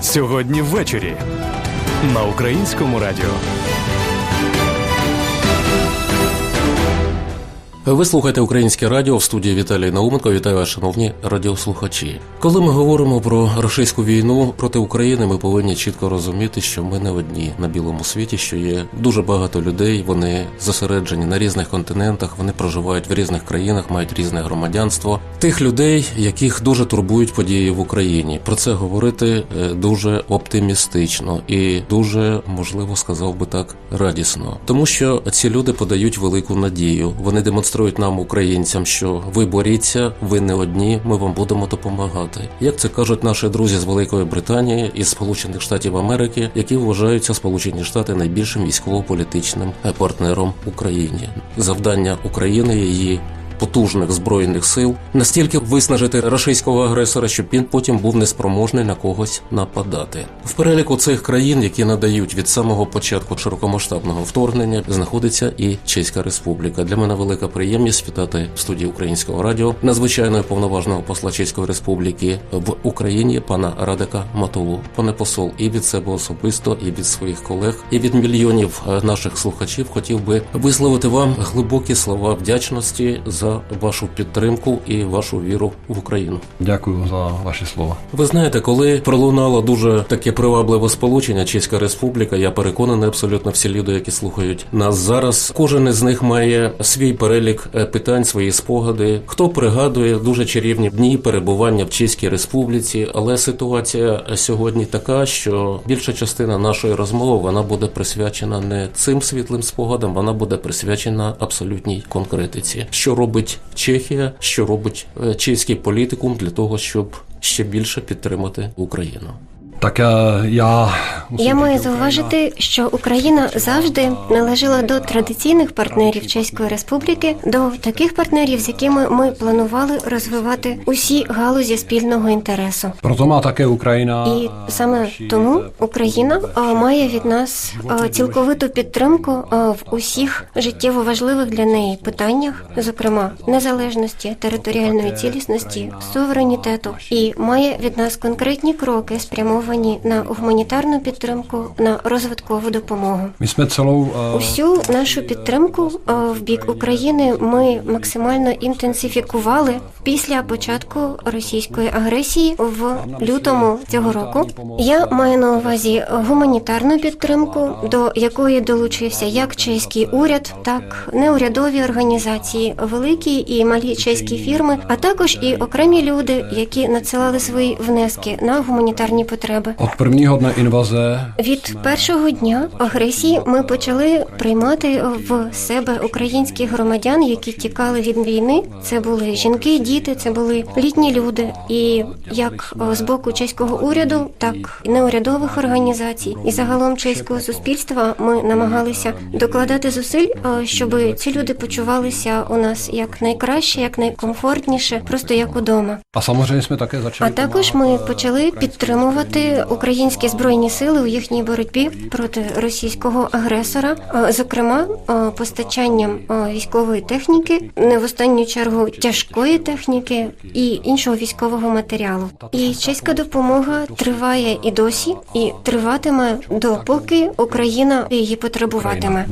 Сьогодні ввечері на українському радіо. Ви слухаєте українське радіо в студії Віталій Науменко. Вітаю вас, шановні радіослухачі. Коли ми говоримо про російську війну проти України, ми повинні чітко розуміти, що ми не одні на білому світі, що є дуже багато людей. Вони зосереджені на різних континентах, вони проживають в різних країнах, мають різне громадянство. Тих людей, яких дуже турбують події в Україні. Про це говорити е, дуже оптимістично і дуже можливо сказав би так радісно, тому що ці люди подають велику надію. Вони демонструють нам, українцям, що ви боріться, ви не одні. Ми вам будемо допомагати. Як це кажуть наші друзі з Великої Британії і Сполучених Штатів Америки, які вважаються Сполучені Штати найбільшим військово-політичним партнером України. Завдання України її потужних збройних сил настільки виснажити рашистського агресора, щоб він потім був неспроможний на когось нападати. В переліку цих країн, які надають від самого початку широкомасштабного вторгнення, знаходиться і Чеська Республіка. Для мене велика приємність вітати в студії українського радіо надзвичайного повноважного посла Чеської Республіки в Україні пана Радика Матулу. Пане посол, і від себе особисто, і від своїх колег, і від мільйонів е, наших слухачів хотів би висловити вам глибокі слова вдячності за вашу підтримку і вашу віру в Україну. Дякую за ваші слова. Ви знаєте, коли пролунало дуже таке привабливе сполучення Чеська Республіка, я переконаний абсолютно всі люди, які слухають нас зараз. Кожен із них має свій перелік е, питань, свої спогади. Хто пригадує дуже чарівні дні перебування в Чеській Республіці, але ситуація сьогодні така, що більша частина нашої розмови вона буде присвячена не цим світлим спогадам, вона буде присвячена абсолютній конкретиці, що робить Чехія, що робить е, чеський політикум для того, щоб ще більше підтримати Україну. Так е, я Я маю зауважити, що Україна завжди належала до традиційних партнерів Чеської Республіки, до таких партнерів, з якими ми планували розвивати усі галузі спільного інтересу. Má také Ukrajina І саме тому Україна має від нас цілковиту підтримку в усіх життєво важливих для неї питаннях, зокрема незалежності, територіальної цілісності, суверенітету, і має від нас конкретні кроки, спрямовані на гуманітарну підтримку, на розвиткову допомогу. Eh, Усю нашу підтримку в бік України ми максимально інтенсифікували після початку російської агресії в лютому цього року. Я маю на увазі гуманітарну підтримку, до якої долучився як чеський уряд, так неурядові організації, великі і малі чеські фірми, а також і окремі люди, які надсилали свої внески на гуманітарні потреби. Od prvního dne invaze Від першого дня агресії ми почали приймати в себе українських громадян, які тікали від війни. Це були жінки, діти, це були літні люди. І як е, з боку чеського уряду, так і неурядових організацій, і загалом чеського суспільства ми намагалися докладати зусиль, е, щоб ці люди почувалися у нас як найкраще, як найкомфортніше, просто як удома. samozřejmě jsme také А також ми почали підтримувати українські збройні сили у їхній боротьбі проти російського агресора, зокрема постачанням військової техніки, не в останню чергу тяжкої техніки і іншого військового матеріалу. І чеська допомога триває і досі, і триватиме допоки Україна її потребуватиме.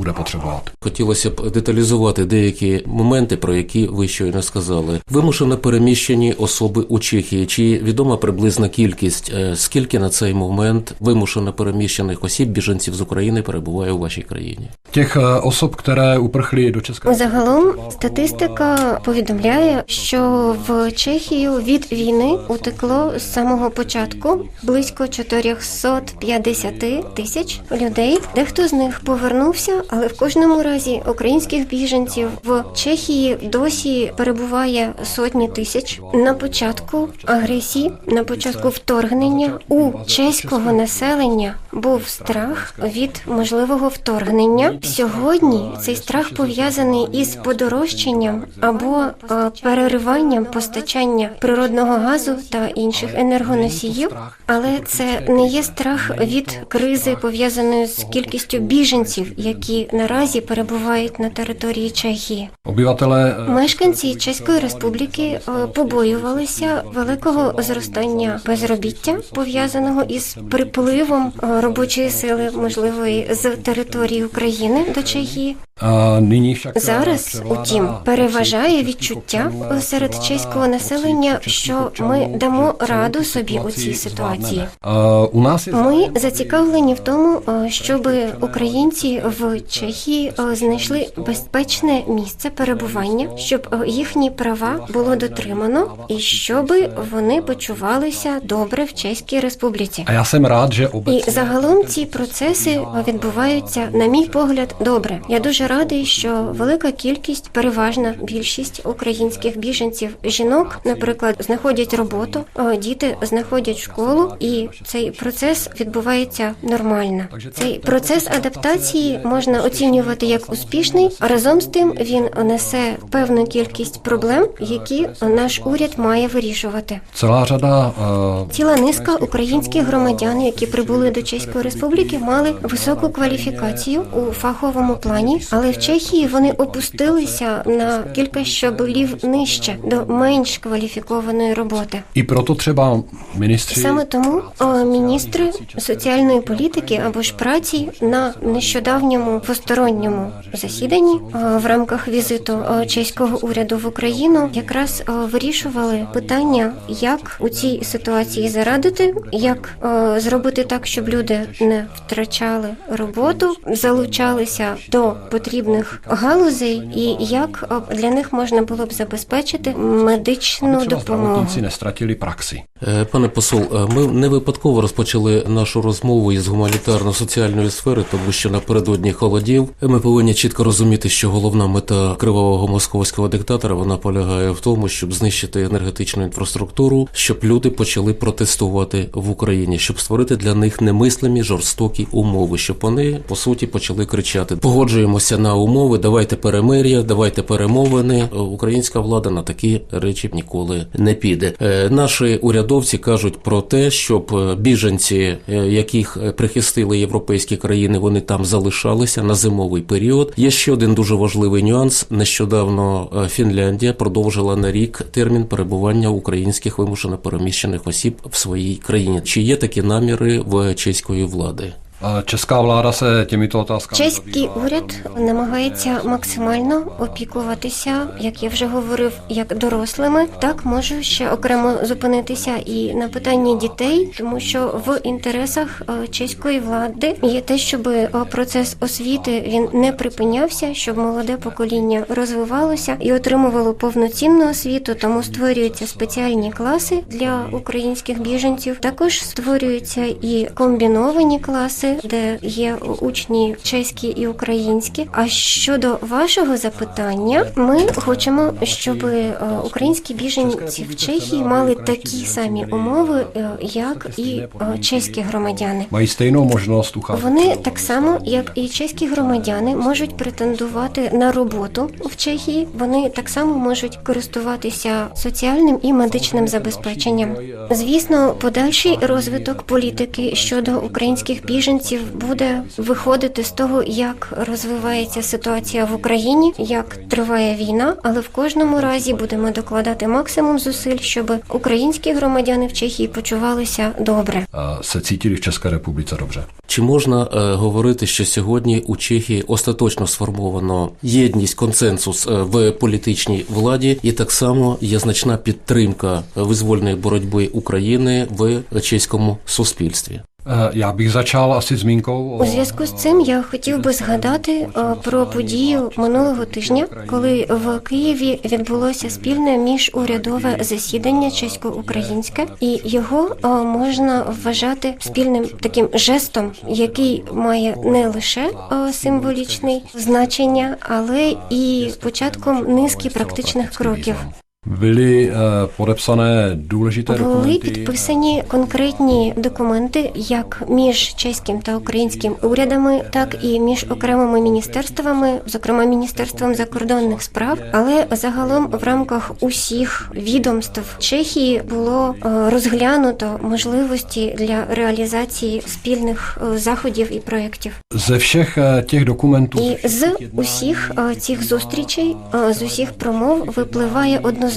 Хотілося б деталізувати деякі моменти, про які ви щойно сказали. Вимушено переміщені особи у Чехії. Чи відома приблизна кількість? Е, Скільки на цей момент вимушено переміщених осіб біженців з України перебуває у вашій країні? Těch eh, osob, které uprchly do České Загалом статистика повідомляє, що в Чехію від війни утекло з самого початку близько 450 тисяч людей. Дехто з них повернувся, але в кожному разі українських біженців в Чехії досі перебуває сотні тисяч. На початку агресії, на початку вторгнення у у чеського населення був страх від можливого вторгнення. Сьогодні цей страх пов'язаний із подорожчанням або е, перериванням постачання природного газу та інших енергоносіїв. Але це не є страх від кризи пов'язаної з кількістю біженців, які наразі перебувають на території Чехії. Eh, Мешканці Чеської Республіки е, побоювалися великого зростання безробіття, пов'язаного із припливом е, робочої сили, можливої з території України до Чехії. však eh, Зараз, утім, переважає відчуття е, серед чеського населення, що ми дамо раду собі у цій ситуації. Nás je Ми зацікавлені в тому, е, щоб українці в Чехії е, знайшли безпечне місце перебування, щоб е, їхні права було дотримано і щоб вони почувалися добре в Чеській Республіці. A já jsem rád, že І загалом ці процеси відбуваються, на мій погляд, добре. Я дуже радий, що велика кількість, переважна більшість українських біженців жінок, наприклад, знаходять роботу, е, діти знаходять школу, і цей процес відбувається нормально. Цей процес адаптації можна оцінювати як успішний. а Разом з тим він несе певну кількість проблем, які наш уряд має вирішувати. celá řada eh, Ціла низка українських громадян, які прибули до Чеської Республіки, мали високу кваліфікацію у фаховому плані, але в Чехії вони опустилися на кілька щаблів нижче до менш кваліфікованої роботи. i proto třeba ministři Саме тому о, міністри соціальної політики або ж праці на нещодавньому двосторонньому засіданні о, в рамках візиту о, чеського уряду в Україну якраз о, вирішували питання, як у цій ситуації зарадити, як о, зробити так, щоб люди не втрачали роботу, залучалися до потрібних галузей, і як для них можна було б забезпечити медичну допомогу. zdravotníci nestratili praxi. Е, Пане посол, е, ми не випадково розпочали нашу розмову із гуманітарно-соціальної сфери, тому що напередодні холодів ми повинні чітко розуміти, що головна мета кривавого московського диктатора вона полягає в тому, щоб знищити енергетичну інфраструктуру, щоб люди почали протестувати в Україні, щоб створити для них немислимі жорстокі умови, щоб вони по суті почали кричати: погоджуємося на умови, давайте перемир'я, давайте перемовини. Е, Українська влада на такі речі ніколи не піде. Е, Наші урядовці кажуть про те, щоб е, біженці, яких прихистили європейські країни, вони там залишалися на зимовий період. Є ще один дуже важливий нюанс. Нещодавно Фінляндія продовжила на рік термін перебування українських вимушено переміщених осіб в своїй країні. Чи є такі наміри в чеської влади? Česká vláda se těmito otázkami Чеський уряд намагається максимально опікуватися, як я вже говорив, як дорослими. Так можу ще окремо зупинитися і на питанні дітей, тому що в інтересах чеської влади є те, щоб процес освіти він не припинявся, щоб молоде покоління розвивалося і отримувало повноцінну освіту. Тому створюються спеціальні класи для українських біженців. Також створюються і комбіновані класи, де є учні чеські і українські. А щодо вашого запитання, ми хочемо, щоб е, українські біженці в Чехії мали такі самі умови, е, як і е, чеські громадяни. Вони так само, як і чеські громадяни, можуть претендувати на роботу в Чехії. Вони так само можуть користуватися соціальним і медичним забезпеченням. Звісно, подальший розвиток політики щодо українських біженців буде виходити з того, як розвивається ситуація в Україні, як триває війна, але в кожному разі будемо докладати максимум зусиль, щоб українські громадяни в Чехії почувалися добре. cítili v České republice. Чи можна е, говорити, що сьогодні у Чехії остаточно сформовано єдність, консенсус е, в політичній владі, і так само є значна підтримка визвольної боротьби України в чеському суспільстві? Eh, Já bych začal asi zmínkou У зв'язку з цим я хотів би згадати е, про подію минулого тижня, коли в Києві відбулося спільне міжурядове засідання чесько-українське, і його е, можна вважати спільним таким жестом, який має не лише е, символічний значення, але і початком низки практичних кроків. Byly eh, podepsané důležité Були dokumenty. підписані конкретні документи як між чеським та українським урядами, так і між окремими міністерствами, зокрема міністерством закордонних справ. Але загалом в рамках усіх відомств Чехії було е, розглянуто можливості для реалізації спільних е, заходів і проєктів. Ze všech eh, těch dokumentů І з усіх е, цих зустрічей, е, з усіх промов випливає однозначно,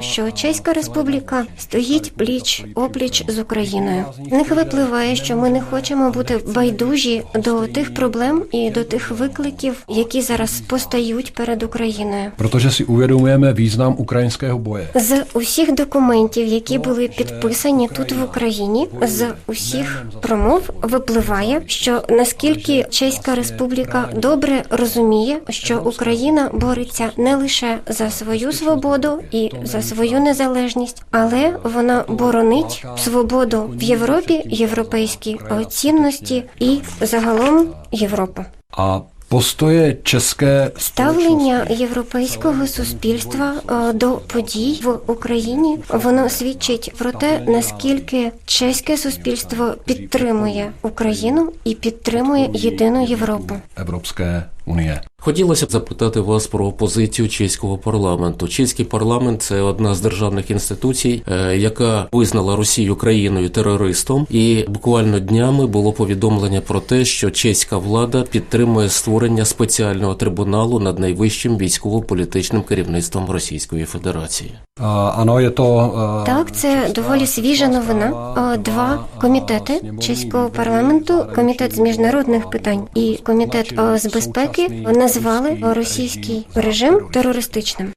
що Чеська Республіка стоїть пліч опліч з Україною. Них випливає, що ми не хочемо бути байдужі до тих проблем і до тих викликів, які зараз постають перед Україною. protože si uvědomujeme význam ukrajinského boje. З усіх документів, які були підписані тут в Україні, з усіх промов випливає, що наскільки Чеська Республіка добре розуміє, що Україна бореться не лише за свою свободу і за свою незалежність, але вона боронить свободу в Європі, європейські цінності і загалом Європу. A postoje české Ставлення європейського суспільства до подій в Україні воно свідчить про те, наскільки чеське суспільство підтримує Україну і підтримує єдину Європу. Evropské unie. Хотілося б запитати вас про позицію чеського парламенту. Чеський парламент це одна з державних інституцій, е, яка визнала Росію країною терористом, і буквально днями було повідомлення про те, що чеська влада підтримує створення спеціального трибуналу над найвищим військово-політичним керівництвом Російської Федерації. Eh, Так, це доволі свіжа новина. Е, Два комітети чеського парламенту, комітет з міжнародних питань і комітет е, з безпеки, назвали російський режим терористичним.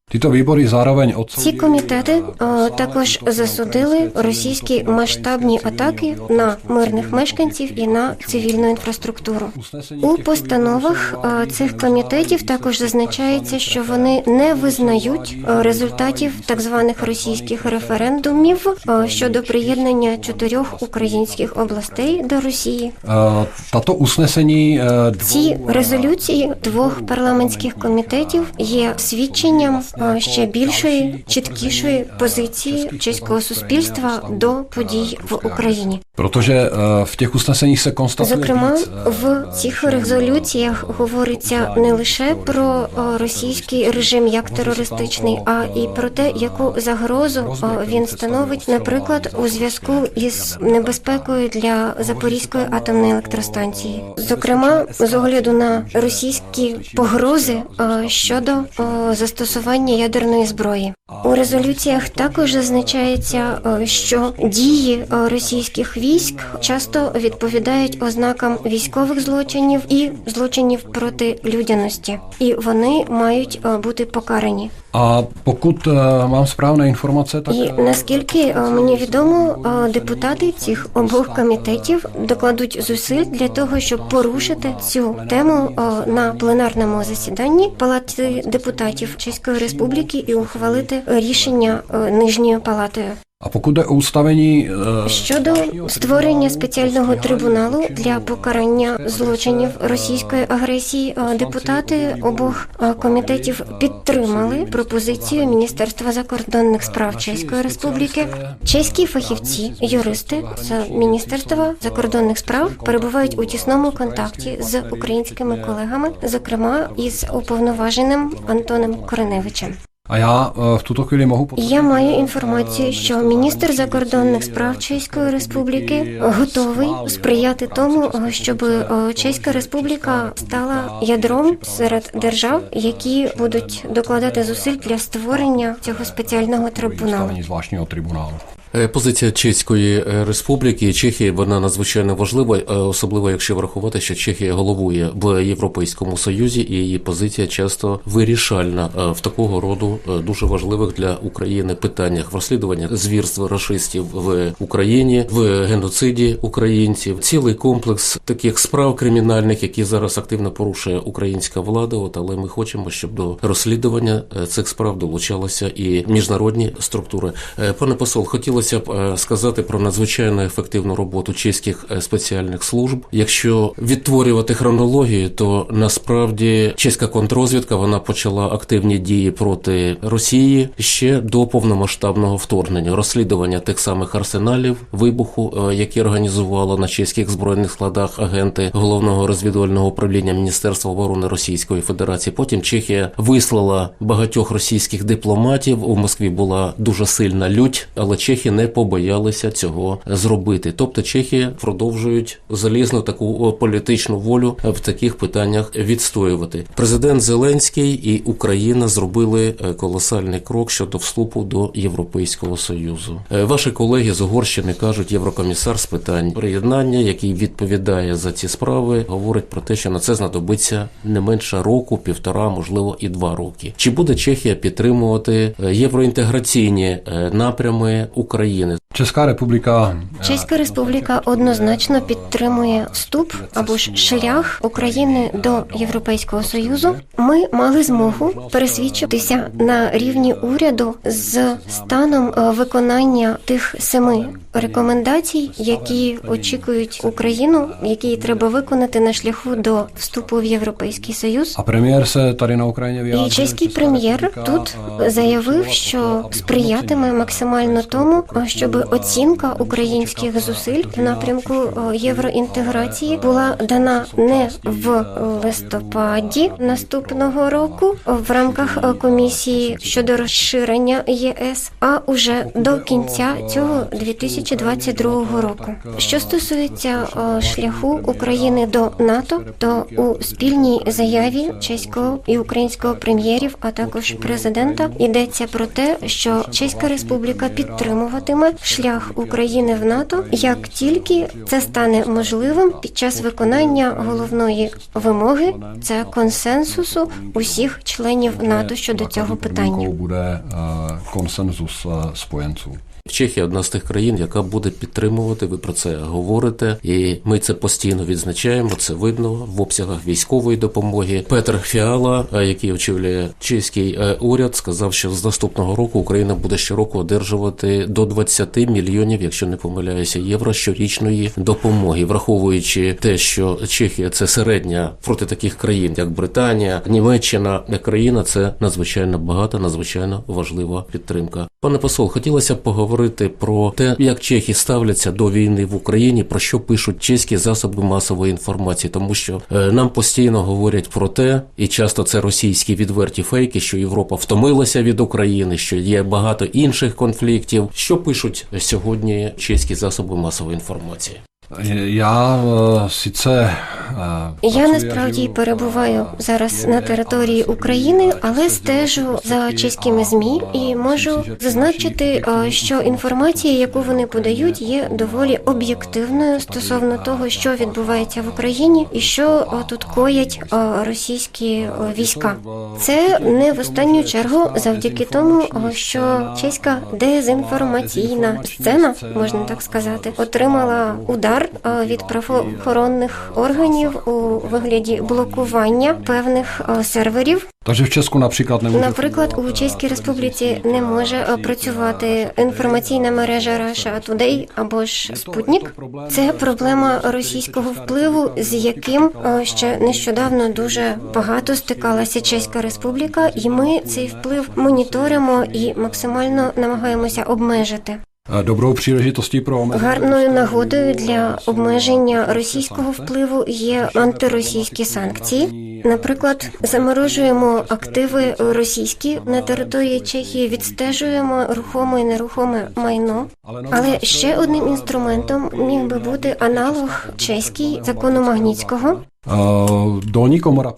Ці комітети е, також засудили російські масштабні атаки на мирних мешканців і на цивільну інфраструктуру. У постановах е, цих комітетів також зазначається, що вони не визнають е, результатів так званих російських референдумів е, щодо приєднання чотирьох українських областей до Росії. Tato usnesení eh, Ці резолюції двох парламентських комітетів є свідченням е, ще більшої, чіткішої позиції чеського суспільства до подій в Україні. Eh, v těch usneseních se Зокрема, eh, в цих резолюціях говориться не лише про е, російський режим як терористичний, а і про те, яку загрозу е, він становить, наприклад, у зв'язку із небезпекою для Запорізької атомної електростанції. Зокрема, з огляду на російські погрози е, щодо е, застосування ядерної зброї. У резолюціях також зазначається, е, що дії російських військ часто відповідають ознакам військових злочинів і злочинів проти людяності, і вони мають бути покарані. A pokud eh, mám správné informace, tak І наскільки е, мені відомо, е, депутати цих обох комітетів докладуть зусиль для того, щоб порушити цю тему е, на пленарному засіданні Палати депутатів Чеської Республіки і ухвалити рішення нижньою нижньою ustavení eh, Щодо створення спеціального трибуналу для покарання злочинів російської агресії, е, депутати обох е, комітетів підтримали пропозицію Міністерства закордонних справ Чеської Республіки. Чеські фахівці, юристи з Міністерства закордонних справ перебувають у тісному контакті з українськими колегами, зокрема із уповноваженим Антоном Кореневичем. A я в v хвилі можу Я маю інформацію, що міністр закордонних справ Чеської Республіки готовий сприяти тому, щоб е, Чеська Республіка стала ядром серед держав, які будуть докладати зусиль для створення цього спеціального трибуналу. Е, Позиція Чеської е, республіки Чехії вона надзвичайно важлива, е, особливо якщо врахувати, що Чехія головує в Європейському Союзі, і її позиція часто вирішальна в такого роду дуже важливих для України питаннях в розслідуванні звірств рашистів в Україні, в геноциді українців, цілий комплекс таких справ кримінальних, які зараз активно порушує українська влада. От але ми хочемо, щоб до розслідування цих справ долучалися і міжнародні структури. Пане посол, хотілося хотілося б е, сказати про надзвичайно ефективну роботу чеських е, спеціальних служб. Якщо відтворювати хронологію, то насправді чеська контррозвідка вона почала активні дії проти Росії ще до повномасштабного вторгнення, розслідування тих самих арсеналів вибуху, е, які організувало на чеських збройних складах агенти головного розвідувального управління Міністерства оборони Російської Федерації. Потім Чехія вислала багатьох російських дипломатів. У Москві була дуже сильна лють, але чехи не побоялися цього зробити. Тобто Чехія продовжують залізну таку політичну волю в таких питаннях відстоювати. Президент Зеленський і Україна зробили е, колосальний крок щодо вступу до Європейського союзу. Е, Ваші колеги з Угорщини кажуть, єврокомісар з питань приєднання, який відповідає за ці справи, говорить про те, що на це знадобиться не менше року, півтора, можливо, і два роки. Чи буде Чехія підтримувати е, євроінтеграційні напрями України? Česká republika Чеська республіка однозначно підтримує вступ або ж шлях України до Європейського союзу. Ми мали змогу пересвідчитися на рівні уряду з станом е, виконання тих семи рекомендацій, які очікують Україну, які треба виконати на шляху до вступу в Європейський Союз. premiér se tady na Ukrajině І чеський прем'єр тут eh, заявив, що сприятиме максимально тому, щоб оцінка українських зусиль в напрямку е, євроінтеграції була дана не в листопаді наступного року в рамках е, комісії щодо розширення ЄС, а уже до кінця цього 2022 року. Що стосується е, шляху України до НАТО, то у спільній заяві чеського і українського прем'єрів, а також президента, йдеться про те, що Чеська Республіка підтримуватиме шлях України в НАТО, як тільки це стане можливим під час виконання головної вимоги це консенсусу усіх членів НАТО щодо цього питання. Буде консенсус eh, konsenzus eh, spojenců. Чехія одна з тих країн, яка буде підтримувати. Ви про це говорите, і ми це постійно відзначаємо. Це видно в обсягах військової допомоги. Петр Фіала, е, який очолює чеський е, уряд, сказав, що з наступного року Україна буде щороку одержувати до 20 мільйонів, якщо не помиляюся, євро щорічної допомоги, враховуючи те, що Чехія це середня проти таких країн, як Британія, Німеччина, країна це надзвичайно багата, надзвичайно важлива підтримка. Пане посол, хотілося б поговорити про те, як чехи ставляться до війни в Україні, про що пишуть чеські засоби масової інформації, тому що е, нам постійно говорять про те, і часто це російські відверті фейки, що Європа втомилася від України, що є багато інших конфліктів. Що пишуть сьогодні чеські засоби масової інформації? Já eh, eh, Я pracuji a насправді перебуваю eh, зараз на території України, але стежу за чеськими змі і можу зазначити, е, що інформація, яку вони подають, є доволі об'єктивною стосовно того, що відбувається в Україні і що е, тут коять е, російські е, війська. Це не в останню чергу завдяки тому, е, що чеська дезінформаційна сцена, можна так сказати, отримала удар е, від правоохоронних органів у вигляді блокування певних е, серверів. Takže v Česku například nemůže Наприклад, у Чеській Республіці не може працювати інформаційна мережа Russia Today або ж Спутник. Це проблема російського впливу, з яким е, ще нещодавно дуже багато стикалася Чеська Республіка, і ми цей вплив моніторимо і максимально намагаємося обмежити. Dobrou příležitostí omezení Гарною нагодою для обмеження російського впливу є антиросійські санкції. Наприклад, заморожуємо активи російські на території Чехії, відстежуємо рухоме і нерухоме майно. Але ще одним інструментом міг би бути аналог чеський закону Магнітського.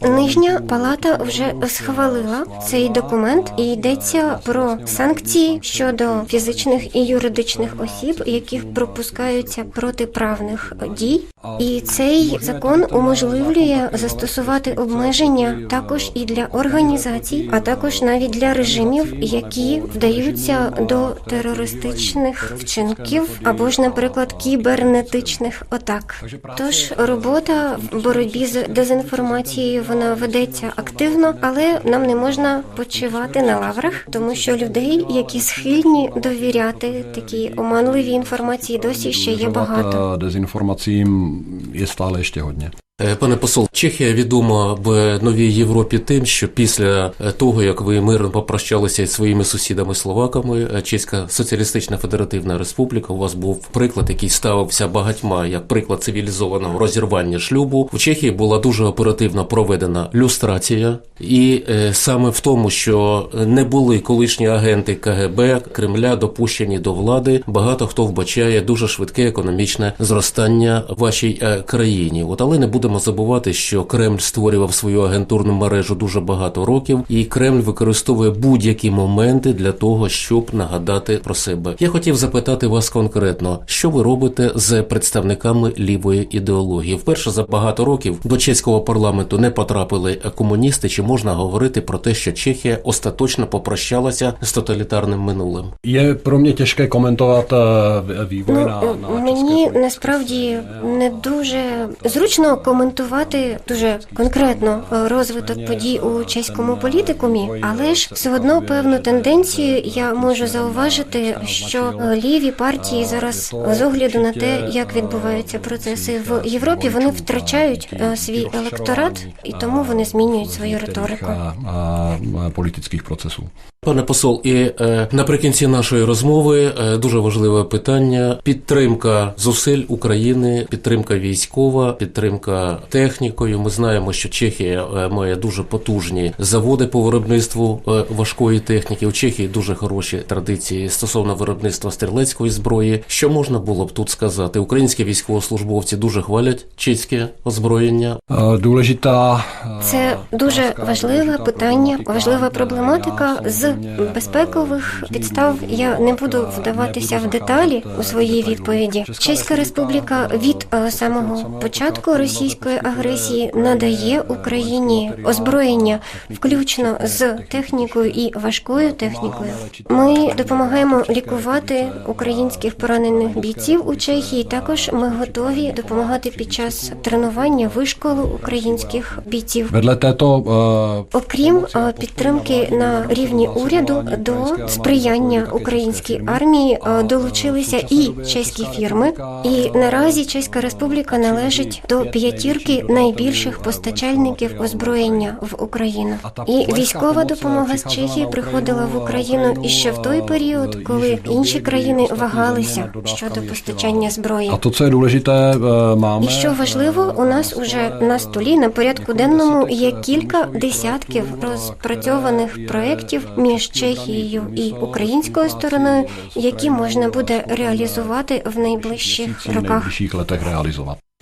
Нижня палата вже схвалила цей документ і йдеться про санкції щодо фізичних і юридичних осіб, яких пропускаються протиправних дій. І цей закон уможливлює застосувати обмеження також і для організацій, а також навіть для режимів, які вдаються до терористичних вчинків або ж, наприклад, кібернетичних атак. Тож робота в боротьбі боротьбі з дезінформацією вона ведеться активно, але нам не можна почивати на лаврах, тому що людей, які схильні довіряти такій оманливій інформації, досі ще є багато. Дезінформації є стали ще ještě hodně. Е, Пане посол, Чехія відома в новій Європі тим, що після е, того, як ви мирно попрощалися із своїми сусідами словаками, е, Чеська Соціалістична Федеративна Республіка, у вас був приклад, який ставився багатьма як приклад цивілізованого розірвання шлюбу. У Чехії була дуже оперативно проведена люстрація, і е, саме в тому, що не були колишні агенти КГБ Кремля допущені до влади, багато хто вбачає дуже швидке економічне зростання в вашій е, країні. От але не будемо забувати, що Кремль створював свою агентурну мережу дуже багато років, і Кремль використовує будь-які моменти для того, щоб нагадати про себе. Я хотів запитати вас конкретно, що ви робите з представниками лівої ідеології? Вперше за багато років до чеського парламенту не потрапили комуністи. Чи можна говорити про те, що Чехія остаточно попрощалася з тоталітарним минулим? Je pro mě těžké komentovat eh, Ну, na, na мені насправді не дуже зручно коментувати дуже конкретно е, розвиток подій у чеському політикумі, але ж все одно певну тенденцію я можу зауважити, що е, ліві партії зараз з огляду на те, як відбуваються процеси в Європі, вони втрачають е, свій електорат і тому вони змінюють свою риторику. politických procesů. Пане посол, і е, наприкінці нашої розмови е, дуже важливе питання: підтримка зусиль України, підтримка військова, підтримка технікою. Ми знаємо, що Чехія е, має дуже потужні заводи по виробництву е, важкої техніки. У Чехії дуже хороші традиції стосовно виробництва стрілецької зброї. Що можна було б тут сказати? Українські військовослужбовці дуже хвалять чеське озброєння. Це дуже важливе питання, важлива проблематика. З безпекових підстав я не буду вдаватися в деталі у своїй відповіді. Чеська республіка від е, самого початку російської агресії надає Україні озброєння, включно з технікою і важкою технікою. Ми допомагаємо лікувати українських поранених бійців у Чехії. Також ми готові допомагати під час тренування вишколу українських бійців. Eh, Окрім е, підтримки на рівні уряду до сприяння українській армії е, долучилися і чеські фірми. І наразі Чеська Республіка належить до п'ятірки найбільших постачальників озброєння в Україну. І військова допомога з Чехії приходила в Україну іще в той період, коли інші країни вагалися щодо постачання зброї. a to, co je důležité, eh, І що важливо, у нас уже на столі на порядку денному є кілька десятків розпрацьованих проєктів між Чехією і українською стороною, які можна буде реалізувати в найближчих роках.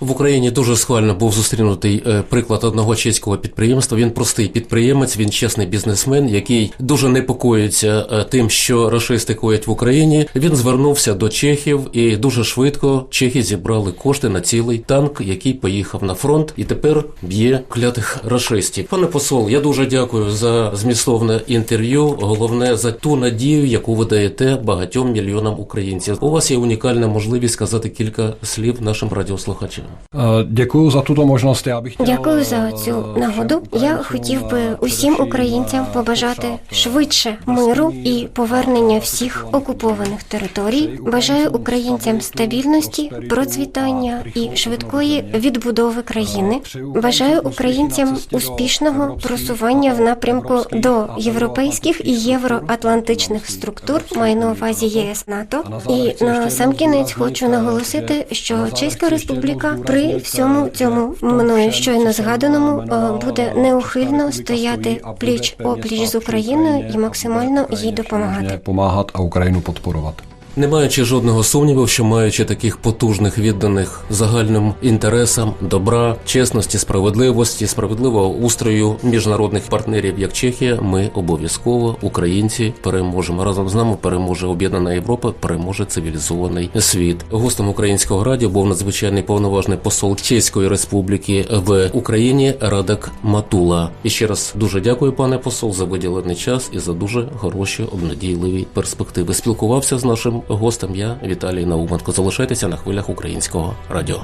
В Україні дуже схвально був зустрінутий е, приклад одного чеського підприємства. Він простий підприємець, він чесний бізнесмен, який дуже непокоїться е, тим, що рашисти коять в Україні. Він звернувся до чехів, і дуже швидко чехи зібрали кошти на цілий танк, який поїхав на фронт, і тепер б'є клятих рашистів. Пане посол, я дуже дякую за змістовне інтерв'ю. Головне за ту надію, яку ви даєте багатьом мільйонам українців. У вас є унікальна можливість сказати кілька слів нашим радіослухачам. Eh, Děkuji za tuto možnost. Já bych Дякую за цю нагоду. Я хотів би усім українцям побажати швидше миру і повернення всіх окупованих територій. Бажаю українцям стабільності, процвітання і швидкої відбудови країни. Бажаю українцям успішного просування в напрямку до європейських і євроатлантичних структур. Маю на увазі ЄС НАТО. І на сам кінець хочу наголосити, що Чеська Республіка при всьому цьому мною щойно згаданому е, буде неухильно стояти пліч опліч з Україною і максимально їй допомагати. допомагати Україну підпорувати. Не маючи жодного сумніву, що маючи таких потужних відданих загальним інтересам, добра, чесності, справедливості, справедливого устрою міжнародних партнерів, як Чехія, ми обов'язково, українці, переможемо разом з нами. Переможе об'єднана Європа, переможе цивілізований світ. Гостем українського радіо був надзвичайний повноважний посол Чеської Республіки в Україні Радак Матула. І ще раз дуже дякую, пане посол, за виділений час і за дуже хороші обнадійливі перспективи. Спілкувався з нашим гостем. Я Віталій Науменко. Залишайтеся на хвилях українського радіо.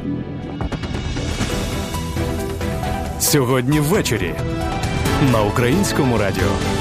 Сьогодні ввечері на українському радіо.